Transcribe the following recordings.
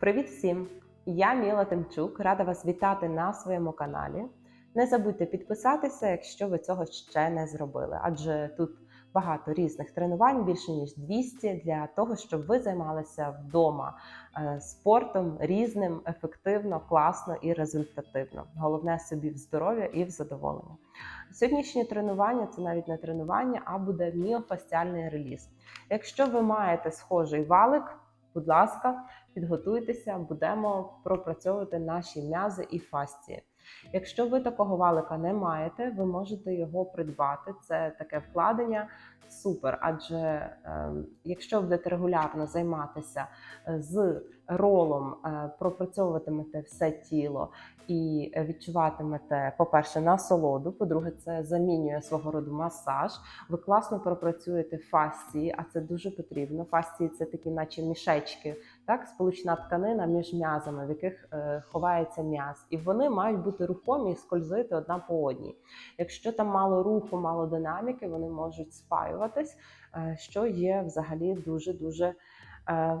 Привіт всім! Я Міла Тимчук, рада вас вітати на своєму каналі. Не забудьте підписатися, якщо ви цього ще не зробили, адже тут багато різних тренувань, більше ніж 200, для того, щоб ви займалися вдома е, спортом різним, ефективно, класно і результативно. Головне собі в здоров'я і в задоволення. Сьогоднішнє тренування це навіть не тренування, а буде міофасціальний реліз. Якщо ви маєте схожий валик, будь ласка, підготуйтеся, будемо пропрацьовувати наші м'язи і фасції. Якщо ви такого валика не маєте, ви можете його придбати. Це таке вкладення супер. Адже е, якщо будете регулярно займатися е, з ролом, е, пропрацьовуватимете все тіло і відчуватимете, по-перше, насолоду. По-друге, це замінює свого роду масаж. Ви класно пропрацюєте фасції, а це дуже потрібно. Фасції це такі, наче мішечки, так, сполучна тканина між м'язами, в яких е, ховається м'яз, і вони мають бути рухомі і скользити одна по одній. Якщо там мало руху, мало динаміки, вони можуть спаюватись, е, що є взагалі дуже дуже е,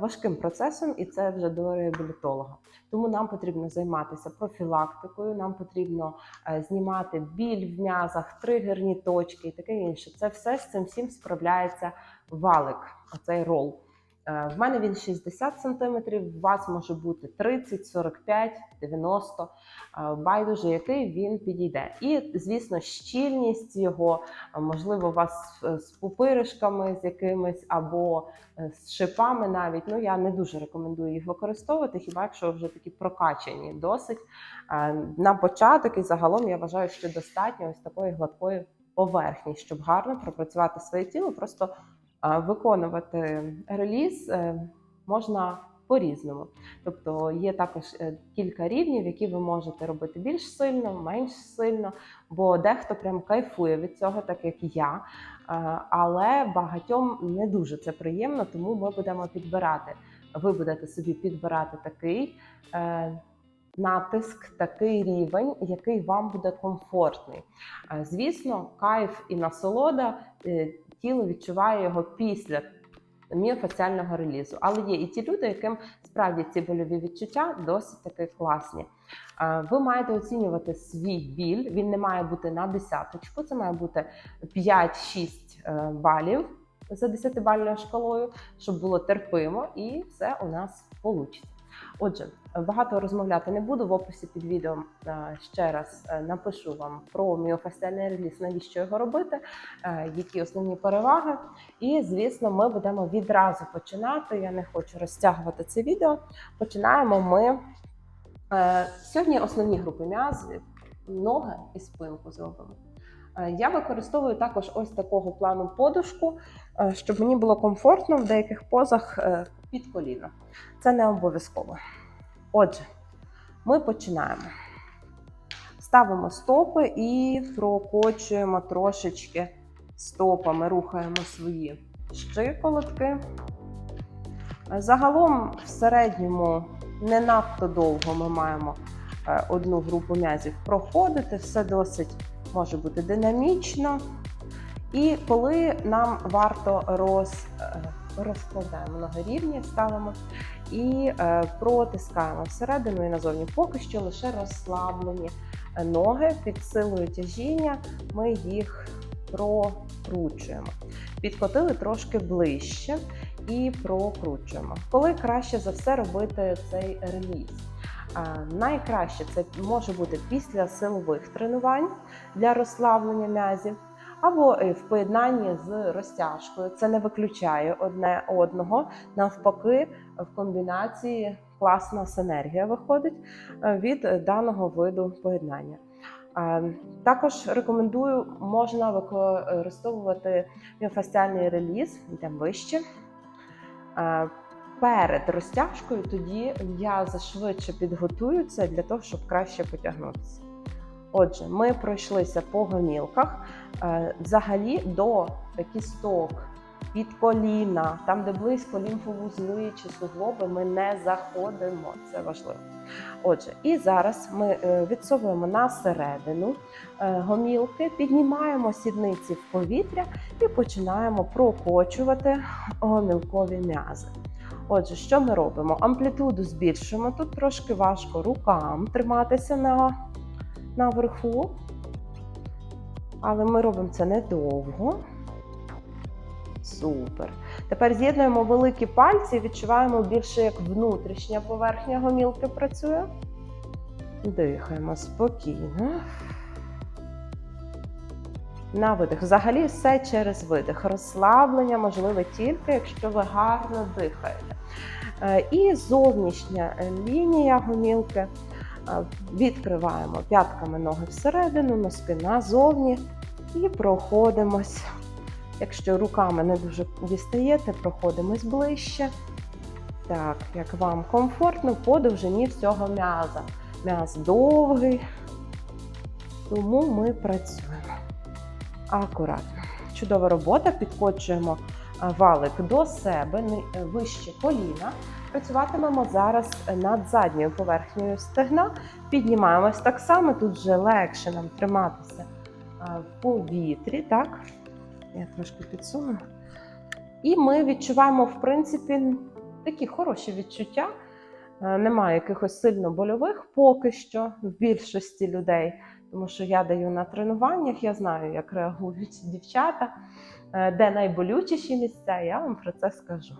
важким процесом, і це вже до реабілітолога. Тому нам потрібно займатися профілактикою, нам потрібно е, знімати біль в м'язах, тригерні точки і таке інше. Це все з цим всім справляється валик, оцей рол. Е, В мене він 60 см, у вас може бути 30, 45, 90, е, байдуже, який він підійде. І, звісно, щільність його, е, можливо, у вас з- з пупиришками з якимись або е, з шипами навіть. Ну, я не дуже рекомендую їх використовувати, хіба якщо вже такі прокачані досить. Е, На початок і загалом я вважаю, що достатньо ось такої гладкої поверхні, щоб гарно пропрацювати своє тіло. Просто виконувати реліз е, можна по-різному. Тобто є також е, кілька рівнів, які ви можете робити більш сильно, менш сильно, бо дехто прям кайфує від цього, так як я. Е, Але багатьом не дуже це приємно, тому ми будемо підбирати. Ви будете собі підбирати такий. Натиск, такий рівень, який вам буде комфортний. Звісно, кайф і насолода тіло відчуває його після міофасціального релізу. Але є і ті люди, яким справді ці больові відчуття досить таки класні. Ви маєте оцінювати свій біль. Він не має бути на десяточку, це має бути 5-6 е, балів за 10-бальною шкалою, щоб було терпимо, і все у нас вийде. Отже, багато розмовляти не буду. В описі під відео е, ще раз е, напишу вам про міофасціальний реліз, навіщо його робити, е, які основні переваги. І, звісно, ми будемо відразу починати. Я не хочу розтягувати це відео. Починаємо ми сьогодні основні групи м'язів, ноги і спинку зробимо. Е, Я використовую також ось такого плану подушку, е, щоб мені було комфортно в деяких позах е, під коліно. Це не обов'язково. Отже, ми починаємо. Ставимо стопи і прокочуємо трошечки стопами, рухаємо свої щиколотки. Загалом, в середньому, не надто довго ми маємо одну групу м'язів проходити, все досить може бути динамічно. І коли нам варто роз, е, розкладаємо ноги рівні, ставимо і е, протискаємо всередину і назовні. Поки що лише розслаблені е, ноги під силою тяжіння, ми їх прокручуємо. Підкотили трошки ближче і прокручуємо. Коли краще за все робити цей реліз? Найкраще це може бути після силових тренувань для розслаблення м'язів або е, в поєднанні з розтяжкою. Це не виключає одне одного. Навпаки, в комбінації класна синергія виходить е, від даного виду поєднання. Е, Також рекомендую, можна використовувати міофасціальний реліз, йдемо вище. Перед розтяжкою тоді м'язи швидше підготуються для того, щоб краще потягнутися. Отже, ми пройшлися по гомілках е, взагалі до кісток під коліна, там, де близько лімфовузли чи суглоби, ми не заходимо. Це важливо. Отже, і зараз ми е, відсовуємо на середину е, гомілки, піднімаємо сідниці в повітря і починаємо прокочувати гомілкові м'язи. Отже, що ми робимо? Амплітуду збільшуємо. Тут трошки важко рукам триматися на, наверху, але ми робимо це недовго. Супер. Тепер з'єднуємо великі пальці і відчуваємо більше, як внутрішня поверхня гомілки працює. Дихаємо спокійно. На видих. Взагалі все через видих. Розслаблення можливе тільки, якщо ви гарно дихаєте. Е, І зовнішня лінія гомілки. Е, Відкриваємо п'ятками ноги всередину, носки назовні і проходимось. Якщо руками не дуже дістаєте, проходимось ближче. Так, як вам комфортно по довжині всього м'яза. М'яз довгий, тому ми працюємо. Акуратно. Чудова робота. Підкочуємо валик до себе, е, вище коліна. Працюватимемо зараз над задньою поверхнею стегна. Піднімаємось так само, тут вже легше нам триматися в повітрі. Так? Я трошки підсуну. І ми відчуваємо, в принципі, такі хороші відчуття. Немає якихось сильно больових поки що в більшості людей, тому що я даю на тренуваннях, я знаю, як реагують дівчата, де найболючіші місця, я вам про це скажу.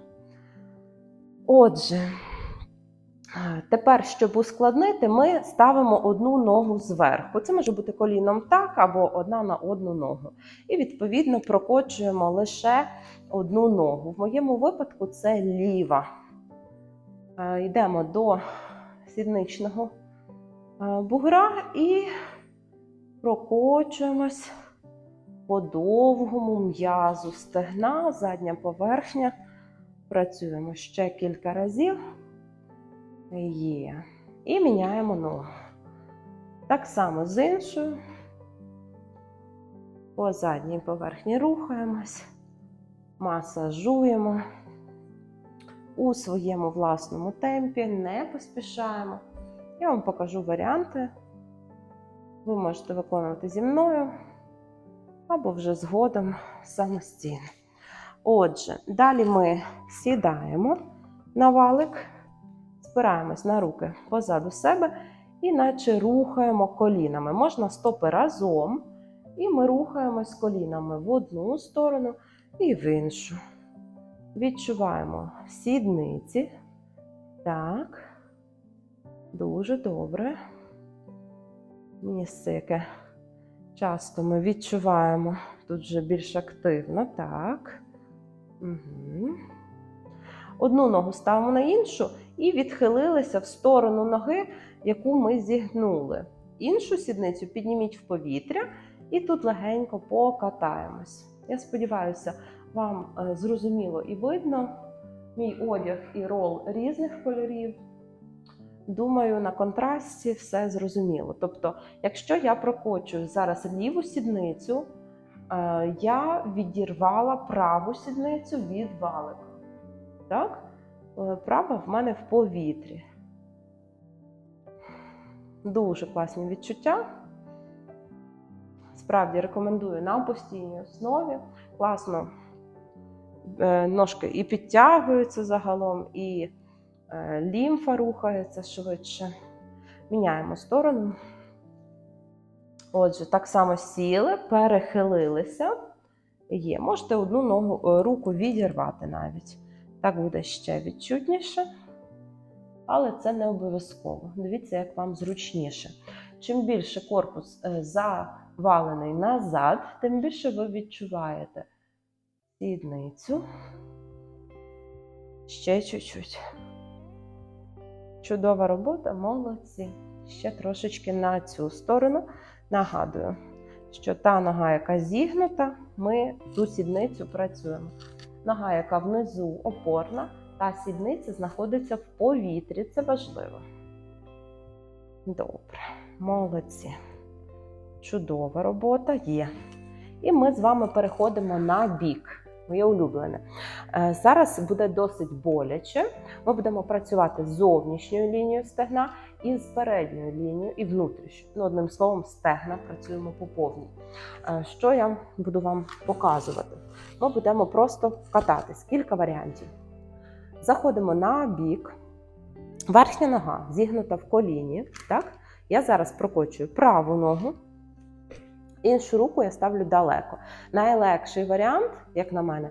Отже, е, тепер, щоб ускладнити, ми ставимо одну ногу зверху. Це може бути коліном так або одна на одну ногу. І відповідно прокочуємо лише одну ногу. В моєму випадку це ліва. Е, Йдемо до сідничного е, бугра і прокочуємось по довгому м'язу стегна, задня поверхня. Працюємо ще кілька разів. Є. І міняємо ногу. Так само з іншою. По задній поверхні рухаємось, масажуємо у своєму власному темпі, не поспішаємо. Я вам покажу варіанти. Ви можете виконувати зі мною або вже згодом самостійно. Отже, далі ми сідаємо на валик, спираємось на руки позаду себе і наче рухаємо колінами. Можна стопи разом, і ми рухаємось колінами в одну сторону і в іншу. Відчуваємо сідниці. Так. Дуже добре. Місце, яке часто ми відчуваємо тут вже більш активно. Так. Одну ногу ставимо на іншу і відхилилися в сторону ноги, яку ми зігнули. Іншу сідницю підніміть в повітря і тут легенько покатаємось. Я сподіваюся, вам е, зрозуміло і видно мій одяг і рол різних кольорів. Думаю, на контрасті все зрозуміло. Тобто, якщо я прокочую зараз ліву сідницю, я відірвала праву сідницю від валика. Так? Е, Права в мене в повітрі. Дуже класні відчуття. Справді рекомендую на постійній основі. Класно е, ножки і підтягуються загалом, і е, лімфа рухається швидше. Міняємо сторону. Отже, так само сіли, перехилилися. Є. Можете одну ногу, е, руку відірвати навіть. Так буде ще відчутніше. Але це не обов'язково. Дивіться, як вам зручніше. Чим більше корпус е, завалений назад, тим більше ви відчуваєте сідницю. Ще чуть-чуть. Чудова робота, молодці. Ще трошечки на цю сторону. Нагадую, що та нога, яка зігнута, ми ту сідницю працюємо. Нога, яка внизу опорна, та сідниця знаходиться в повітрі. Це важливо. Добре, молодці. Чудова робота є. І ми з вами переходимо на бік. Моє улюблене. Е, Зараз буде досить боляче. Ми будемо працювати з зовнішньою лінією стегна і з передньою лінією і внутрішньою. Ну, одним словом, стегна працюємо по повній. Е, Що я буду вам показувати? Ми будемо просто кататись. Кілька варіантів. Заходимо на бік. Верхня нога зігнута в коліні. Так? Я зараз прокочую праву ногу. Іншу руку я ставлю далеко. Найлегший варіант, як на мене,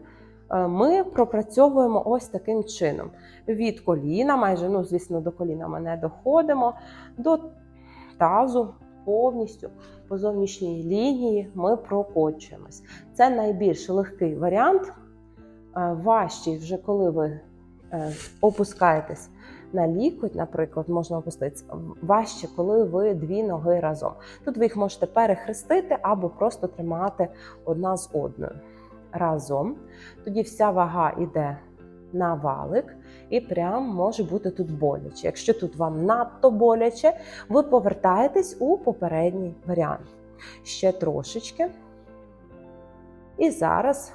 ми пропрацьовуємо ось таким чином. Від коліна, майже, ну, звісно, до коліна ми не доходимо, до тазу повністю по зовнішній лінії ми прокочуємось. Це найбільш легкий варіант. Е, Важчий, вже коли ви е, опускаєтесь на лікоть, наприклад, можна опуститися. Важче, коли ви дві ноги разом. Тут ви їх можете перехрестити або просто тримати одна з одною разом. Тоді вся вага йде на валик, і прям може бути тут боляче. Якщо тут вам надто боляче, ви повертаєтесь у попередній варіант. Ще трошечки. І зараз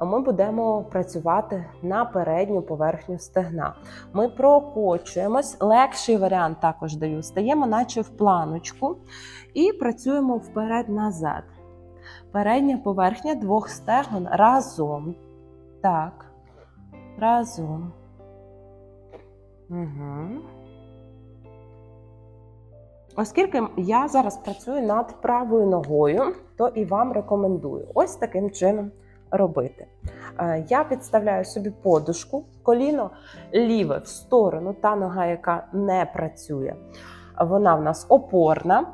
ми будемо працювати на передню поверхню стегна. Ми прокочуємось. Легший варіант також даю. Стаємо, наче в планочку, і працюємо вперед-назад. Передня поверхня двох стегон разом. Так. Разом. Угу. Оскільки я зараз працюю над правою ногою, то і вам рекомендую ось таким чином робити. Е, Я підставляю собі подушку, коліно ліве в сторону, та нога, яка не працює, вона в нас опорна.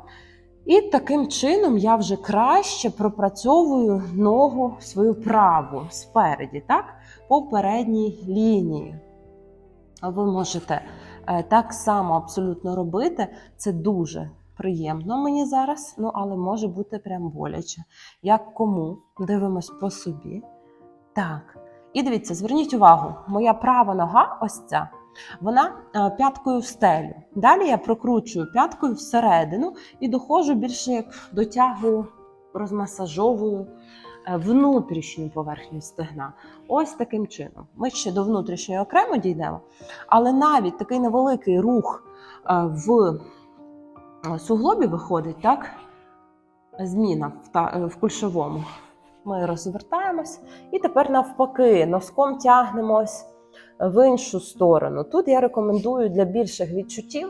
І таким чином я вже краще пропрацьовую ногу свою праву спереді, так? по передній лінії. Ви можете е, так само абсолютно робити. Це дуже приємно мені зараз, ну але може бути прям боляче. Як кому? Дивимось по собі. Так. І дивіться, зверніть увагу, моя права нога, ось ця, вона е, п'яткою в стелю. Далі я прокручую п'яткою всередину і доходжу більше як дотягую, розмасажовую е, внутрішню поверхню стегна. Ось таким чином. Ми ще до внутрішньої окремо дійдемо, але навіть такий невеликий рух е, в суглобі виходить, так? Зміна в кульшовому. Ми розвертаємось і тепер навпаки носком тягнемось в іншу сторону. Тут я рекомендую для більших відчуттів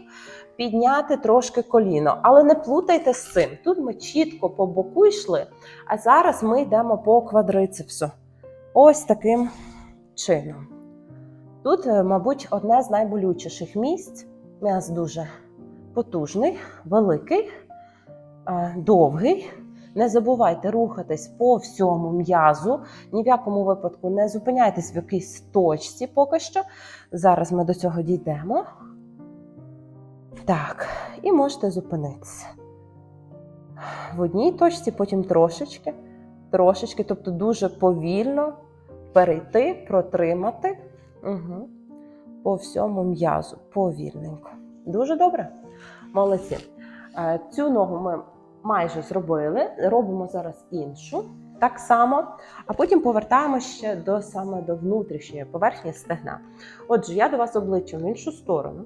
підняти трошки коліно, але не плутайте з цим. Тут ми чітко по боку йшли, а зараз ми йдемо по квадрицепсу. Ось таким чином. Тут, е, мабуть, одне з найболючіших місць. М'яз дуже потужний, великий, е, довгий. Не забувайте рухатись по всьому м'язу. Ні в якому випадку не зупиняйтесь в якійсь точці поки що. Зараз ми до цього дійдемо. Так, і можете зупинитися. В одній точці, потім трошечки, трошечки, тобто дуже повільно перейти, протримати угу. по всьому м'язу. Повільненько. Дуже добре. Молодці. Е, Цю ногу ми майже зробили. Робимо зараз іншу. Так само, а потім повертаємося ще до саме до внутрішньої поверхні стегна. Отже, я до вас обличчям в іншу сторону.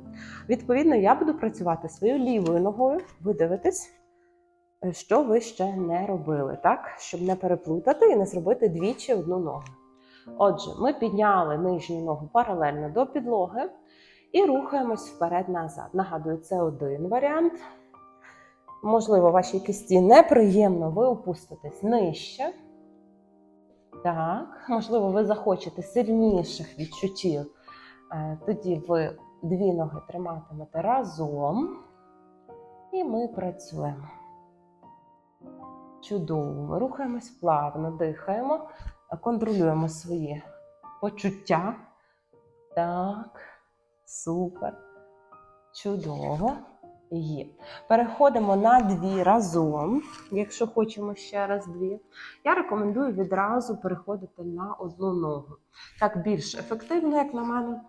Відповідно, я буду працювати своєю лівою ногою. Ви дивитесь, що ви ще не робили, так? Щоб не переплутати і не зробити двічі одну ногу. Отже, ми підняли нижню ногу паралельно до підлоги і рухаємось вперед-назад. Нагадую, це один варіант. Можливо, вашій кисті неприємно, ви опуститесь нижче. Так, можливо, ви захочете сильніших відчуттів. Е, Тоді ви дві ноги триматимете разом. І ми працюємо. Чудово. Ми рухаємось плавно, дихаємо, контролюємо свої почуття. Так, супер. Чудово. Є. Переходимо на дві разом, якщо хочемо ще раз дві. Я рекомендую відразу переходити на одну ногу. Так більш ефективно, як на мене.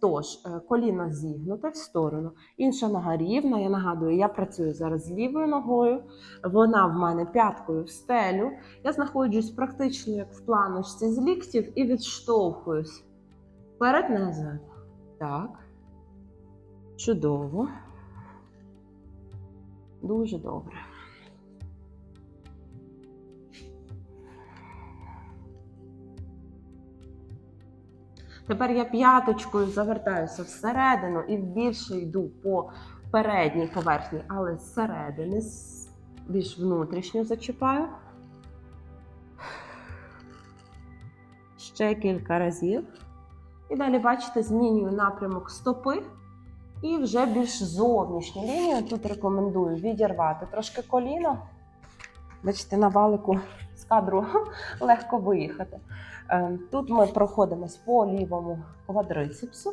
Тож, е, коліно зігнуте в сторону, інша нога рівна. Я нагадую, я працюю зараз лівою ногою, вона в мене п'яткою в стелю. Я знаходжусь практично як в планочці з ліктів і відштовхуюсь вперед-назад. Так. Чудово. Дуже добре. Тепер я п'яточкою завертаюся всередину і більше йду по передній поверхні, але зсередини, більш внутрішньо зачіпаю. Ще кілька разів. І далі, бачите, змінюю напрямок стопи. І вже більш зовнішню лінію. Тут рекомендую відірвати трошки коліно. Бачите, на валику з кадру легко виїхати. Е, Тут ми проходимось по лівому квадрицепсу.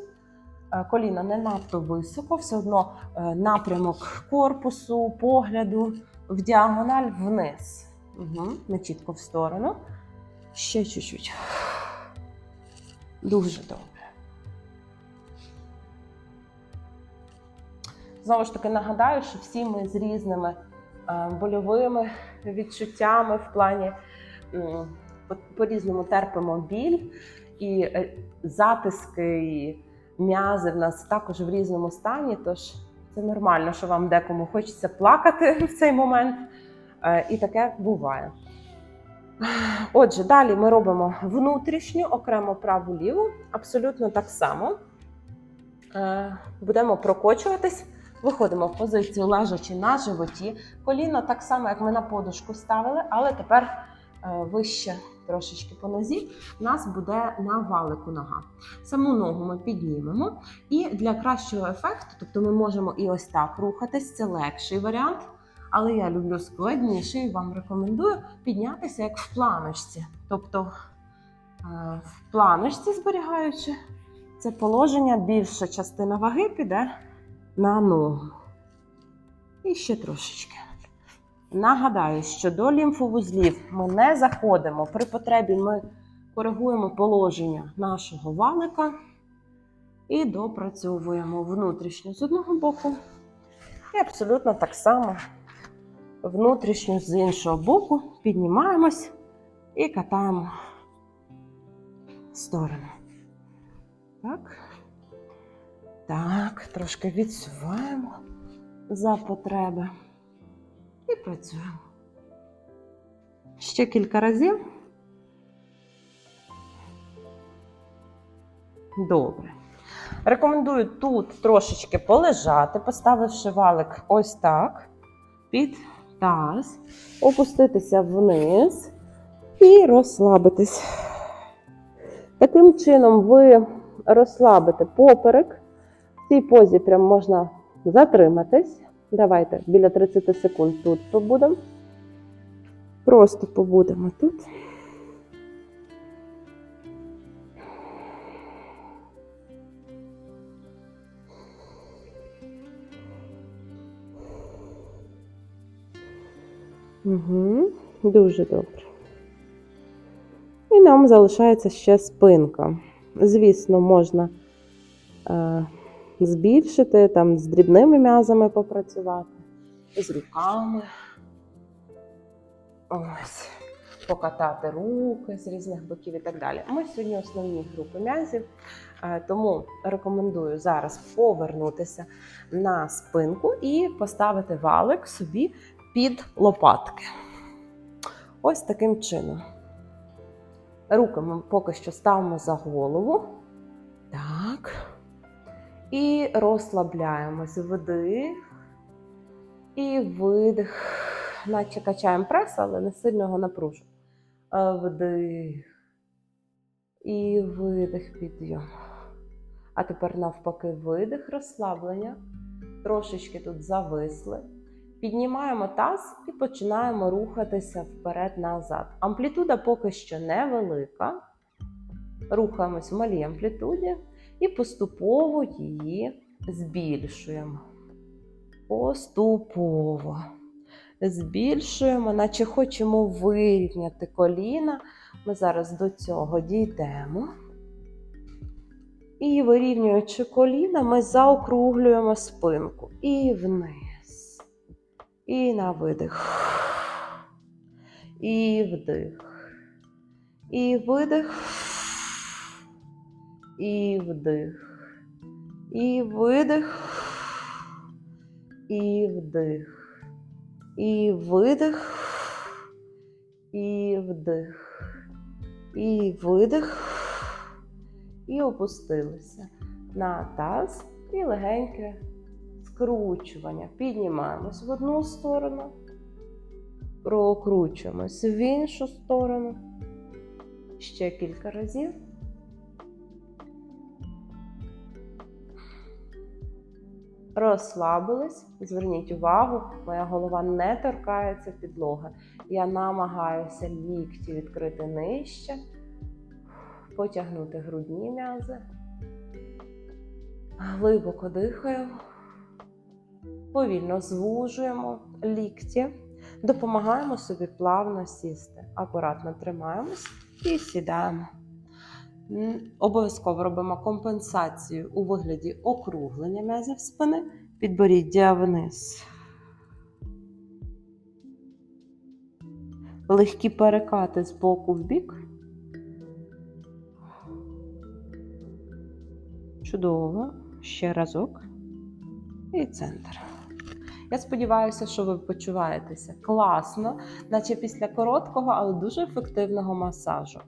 Е, Коліно не надто високо, все одно е, напрямок корпусу, погляду в діагональ вниз. Угу. Не чітко в сторону. Ще чуть-чуть. Дуже добре. Знову ж таки нагадаю, що всі ми з різними е, больовими відчуттями в плані по- по-різному терпимо біль, і е, затиски, і м'язи в нас також в різному стані. Тож це нормально, що вам декому хочеться плакати в цей момент. Е, І таке буває. Отже, далі ми робимо внутрішню, окремо праву ліву, абсолютно так само. Будемо прокочуватись, виходимо в позицію лежачи на животі. Коліно так само, як ми на подушку ставили, але тепер е, вище трошечки по нозі. У нас буде на валику нога. Саму ногу ми піднімемо. І для кращого ефекту, тобто ми можемо і ось так рухатись, це легший варіант. Але я люблю складніше і вам рекомендую піднятися як в планочці. Тобто е, в планочці зберігаючи це положення, більша частина ваги піде на ногу. І ще трошечки. Нагадаю, що до лімфовузлів ми не заходимо. При потребі ми коригуємо положення нашого валика і допрацьовуємо внутрішню з одного боку. І абсолютно так само внутрішню з іншого боку піднімаємось і катаємо в сторону. Так. Так, трошки відсуваємо за потреби і працюємо. Ще кілька разів. Добре. Рекомендую тут трошечки полежати, поставивши валик ось так під таз, опуститися вниз і розслабитись. Таким чином ви розслабите поперек. Цій позі прям можна затриматись. Давайте біля 30 секунд тут побудемо. Просто побудемо тут. Угу, дуже добре. І нам залишається ще спинка. Звісно, можна е, збільшити, там з дрібними м'язами попрацювати, з руками. Ось, покатати руки з різних боків і так далі. Ми сьогодні основні групи м'язів, е, тому рекомендую зараз повернутися на спинку і поставити валик собі під лопатки. Ось таким чином. Руки ми поки що ставимо за голову. Так. І розслабляємось. Вдих. І видих. Наче качаємо прес, але не сильно його напружуємо. А, Вдих. І видих підйом. А тепер навпаки видих, розслаблення. Трошечки тут зависли. Піднімаємо таз і починаємо рухатися вперед-назад. Амплітуда поки що невелика. Рухаємось в малій амплітуді і поступово її збільшуємо. Поступово. Збільшуємо, наче хочемо вирівняти коліна. Ми зараз до цього дійдемо. І вирівнюючи коліна, ми заокруглюємо спинку і вниз. І на видих. І вдих. І видих. І вдих. І видих. І вдих. І видих. І вдих. І видих. і опустилися на таз і легеньке скручування. Піднімаємось в одну сторону, прокручуємось в іншу сторону. Ще кілька разів. Розслабились, зверніть увагу, моя голова не торкається підлоги. Я намагаюся лікті відкрити нижче, потягнути грудні м'язи. Глибоко дихаємо, повільно звужуємо лікті, допомагаємо собі плавно сісти. Акуратно тримаємось і сідаємо. Обов'язково робимо компенсацію у вигляді округлення м'язів спини, підборіддя вниз. Легкі перекати з боку в бік. Чудово. Ще разок. І центр. Я сподіваюся, що ви почуваєтеся класно, наче після короткого, але дуже ефективного масажу.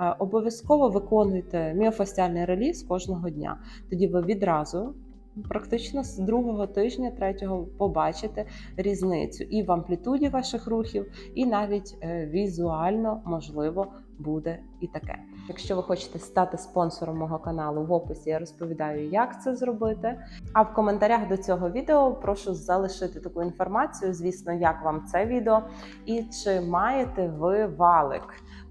Е, Обов'язково виконуйте міофасціальний реліз кожного дня. Тоді ви відразу, практично з другого тижня, третього, побачите різницю і в амплітуді ваших рухів, і навіть е, візуально можливо буде і таке. Якщо ви хочете стати спонсором мого каналу, в описі я розповідаю, як це зробити. А в коментарях до цього відео прошу залишити таку інформацію, звісно, як вам це відео, і чи маєте ви валик.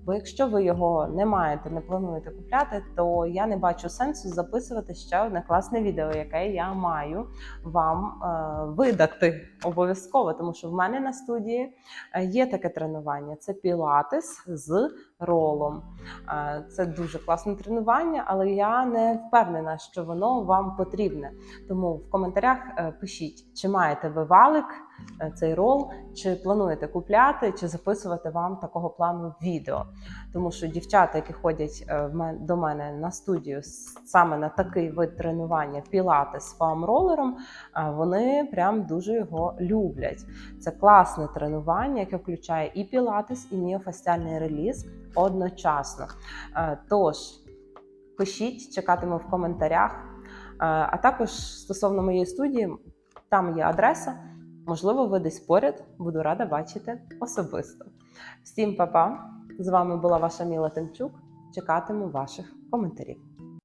Бо якщо ви його не маєте, не плануєте купляти, то я не бачу сенсу записувати ще одне класне відео, яке я маю вам е, видати обов'язково, тому що в мене на студії е, є таке тренування: це пілатес з ролом. Е, Це дуже класне тренування, але я не впевнена, що воно вам потрібне. Тому в коментарях е, пишіть, чи маєте ви валик е, цей рол, чи плануєте купляти, чи записувати вам такого плану відео. Тому що дівчата, які ходять до мене на студію саме на такий вид тренування пілати з фоам-ролером, е, вони прям дуже його люблять. Це класне тренування, яке включає і пілатес, і міофасціальний реліз одночасно. Е, Тож пишіть, чекатиму в коментарях. Е, А також стосовно моєї студії, там є адреса. Можливо, ви десь поряд. Буду рада бачити особисто. Всім па-па! З вами була ваша Міла Тимчук. Чекатиму ваших коментарів.